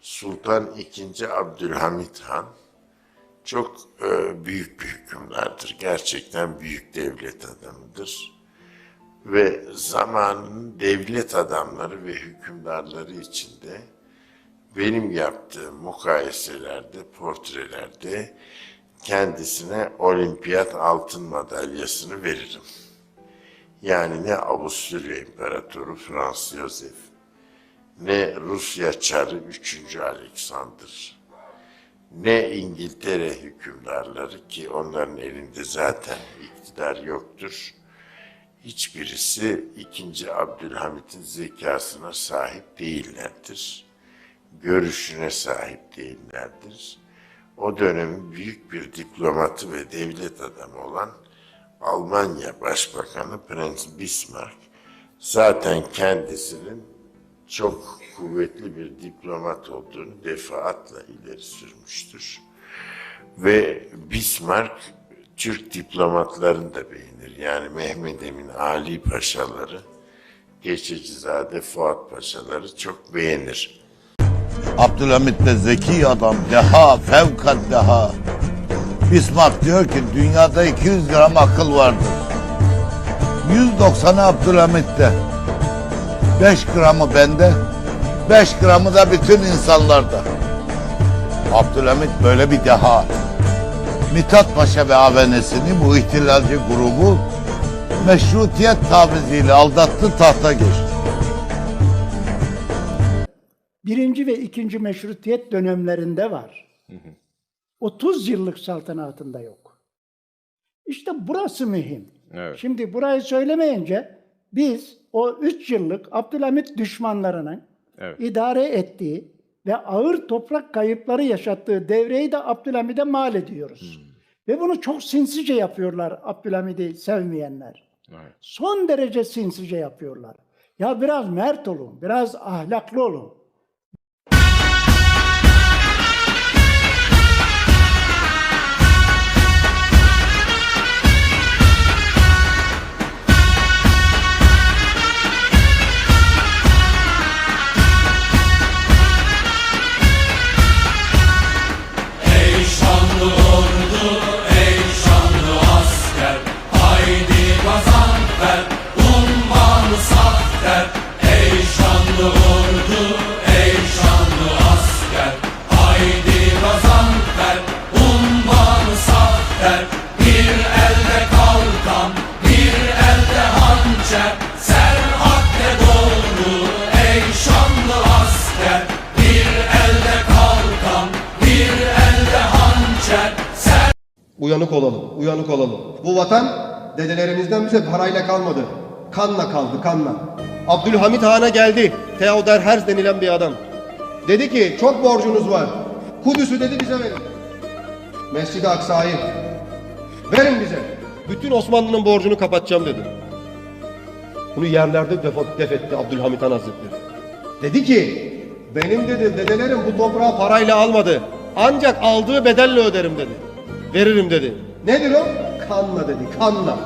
Sultan II. Abdülhamit Han çok e, büyük bir hükümdardır. Gerçekten büyük devlet adamıdır. Ve zamanın devlet adamları ve hükümdarları içinde benim yaptığım mukayeselerde, portrelerde kendisine olimpiyat altın madalyasını veririm. Yani ne Avusturya İmparatoru Frans Yosef, ne Rusya Çarı 3. Alexander, ne İngiltere hükümdarları ki onların elinde zaten iktidar yoktur. Hiçbirisi 2. Abdülhamit'in zekasına sahip değillerdir. Görüşüne sahip değillerdir. O dönemin büyük bir diplomatı ve devlet adamı olan Almanya Başbakanı Prens Bismarck zaten kendisinin çok kuvvetli bir diplomat olduğunu defaatle ileri sürmüştür. Ve Bismarck Türk diplomatlarını da beğenir. Yani Mehmet Emin Ali Paşaları, Geçicizade Fuat Paşaları çok beğenir. Abdülhamit de zeki adam, deha, fevkat deha. Bismarck diyor ki dünyada 200 gram akıl vardır. 190'ı Abdülhamit'te. 5 gramı bende, 5 gramı da bütün insanlarda. Abdülhamit böyle bir deha. Mithat Paşa ve avenesini bu ihtilalci grubu meşrutiyet taviziyle aldattı tahta geçti. birinci ve ikinci meşrutiyet dönemlerinde var. 30 yıllık saltanatında yok. İşte burası mühim. Evet. Şimdi burayı söylemeyince biz o 3 yıllık Abdülhamit düşmanlarının Evet. idare ettiği ve ağır toprak kayıpları yaşattığı devreyi de Abdülhamid'e mal ediyoruz. Ve bunu çok sinsice yapıyorlar Abdülhamid'i sevmeyenler. Evet. Son derece sinsice yapıyorlar. Ya biraz mert olun, biraz ahlaklı olun. Uyanık olalım, uyanık olalım. Bu vatan dedelerimizden bize parayla kalmadı. Kanla kaldı, kanla. Abdülhamit Han'a geldi. Theodor Herz denilen bir adam. Dedi ki çok borcunuz var. Kudüs'ü dedi bize verin. Mescid-i Aksa'yı verin bize. Bütün Osmanlı'nın borcunu kapatacağım dedi. Bunu yerlerde def, def etti Abdülhamit Han Hazretleri. Dedi ki benim dedi dedelerim bu toprağı parayla almadı. Ancak aldığı bedelle öderim dedi. Veririm dedi. Nedir o? Kanla dedi kanla.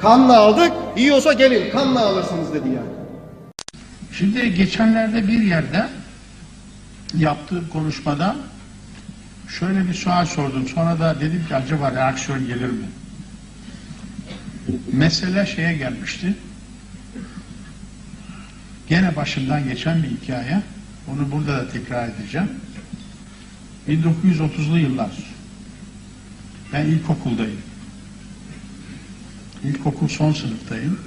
Kanla aldık yiyorsa gelin kanla alırsınız dedi yani. Şimdi geçenlerde bir yerde yaptığı konuşmada şöyle bir sual sordum. Sonra da dedim ki acaba reaksiyon gelir mi? Mesele şeye gelmişti. Gene başımdan geçen bir hikaye. Onu burada da tekrar edeceğim. 1930'lu yıllar. Ben ilkokuldayım. İlkokul son sınıftayım.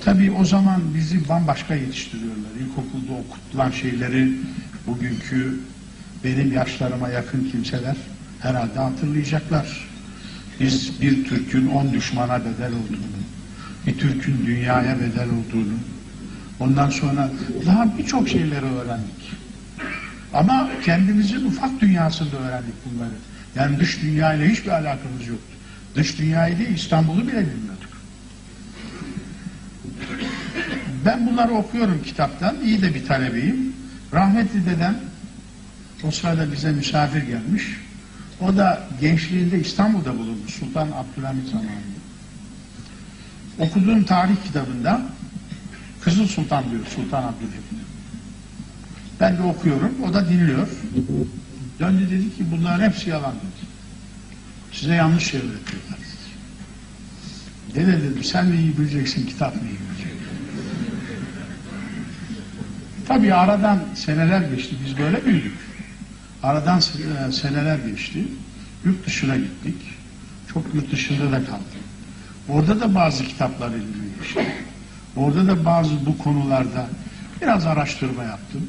Tabii o zaman bizi bambaşka yetiştiriyorlar. İlkokulda okutulan şeyleri bugünkü benim yaşlarıma yakın kimseler herhalde hatırlayacaklar. Biz bir Türk'ün on düşmana bedel olduğunu, bir Türk'ün dünyaya bedel olduğunu, ondan sonra daha birçok şeyleri öğrendik. Ama kendimizin ufak dünyasında öğrendik bunları. Yani dış dünyayla hiçbir alakamız yoktu. Dış dünyayı değil İstanbul'u bile bilmiyorduk. Ben bunları okuyorum kitaptan. İyi de bir talebeyim. Rahmetli dedem o sırada bize misafir gelmiş. O da gençliğinde İstanbul'da bulundu. Sultan Abdülhamit zamanında. Okuduğum tarih kitabında Kızıl Sultan diyor Sultan Abdülhamit. Ben de okuyorum. O da dinliyor. Döndü dedi ki bunların hepsi yalan dedi. Size yanlış şey öğretiyorlar dedi. Dede dedim sen mi iyi bileceksin kitap mı iyi bilecek? Tabii aradan seneler geçti. Biz böyle büyüdük. Aradan e, seneler geçti. Yurt dışına gittik. Çok yurt dışında da kaldım. Orada da bazı kitaplar elime geçti. Orada da bazı bu konularda biraz araştırma yaptım.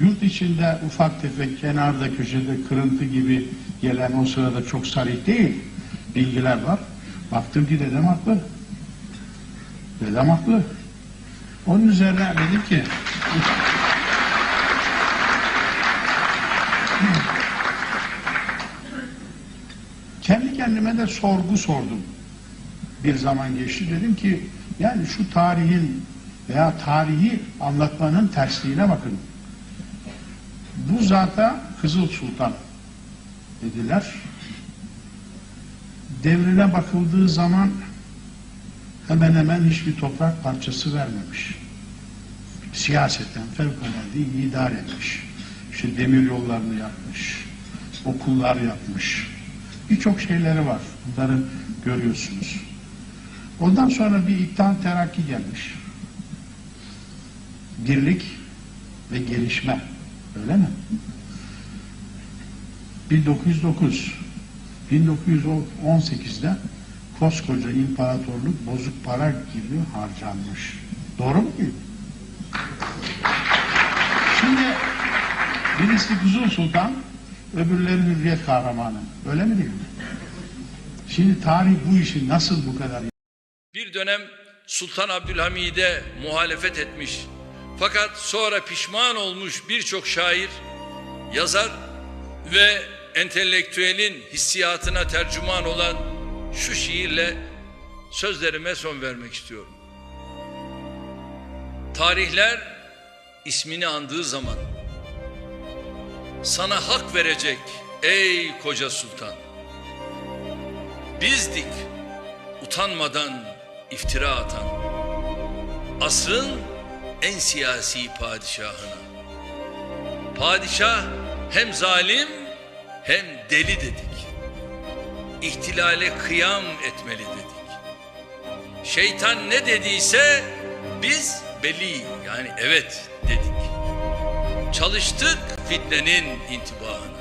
Yurt içinde ufak tefek kenarda köşede kırıntı gibi gelen o sırada çok sarih değil bilgiler var. Baktım ki dedem haklı. Dedem haklı. Onun üzerine dedim ki kendi kendime de sorgu sordum. Bir zaman geçti dedim ki yani şu tarihin veya tarihi anlatmanın tersliğine bakın. Bu zata Kızıl Sultan dediler. Devrine bakıldığı zaman hemen hemen hiçbir toprak parçası vermemiş. Siyaseten fevkalade idare etmiş. İşte demir yollarını yapmış, okullar yapmış. Birçok şeyleri var. Bunları görüyorsunuz. Ondan sonra bir İttihat Terakki gelmiş. Birlik ve gelişme. Öyle mi? 1909 1918'de koskoca imparatorluk bozuk para gibi harcanmış. Doğru mu değil? Şimdi birisi Kuzul Sultan, öbürleri Hürriyet Kahramanı. Öyle mi değil mi? Şimdi tarih bu işi nasıl bu kadar Bir dönem Sultan Abdülhamid'e muhalefet etmiş. Fakat sonra pişman olmuş birçok şair, yazar ve entelektüelin hissiyatına tercüman olan şu şiirle sözlerime son vermek istiyorum. Tarihler ismini andığı zaman sana hak verecek ey koca sultan. Bizdik utanmadan iftira atan asrın en siyasi padişahına. Padişah hem zalim hem deli dedik. İhtilale kıyam etmeli dedik. Şeytan ne dediyse biz beli yani evet dedik. Çalıştık fitnenin intibahına.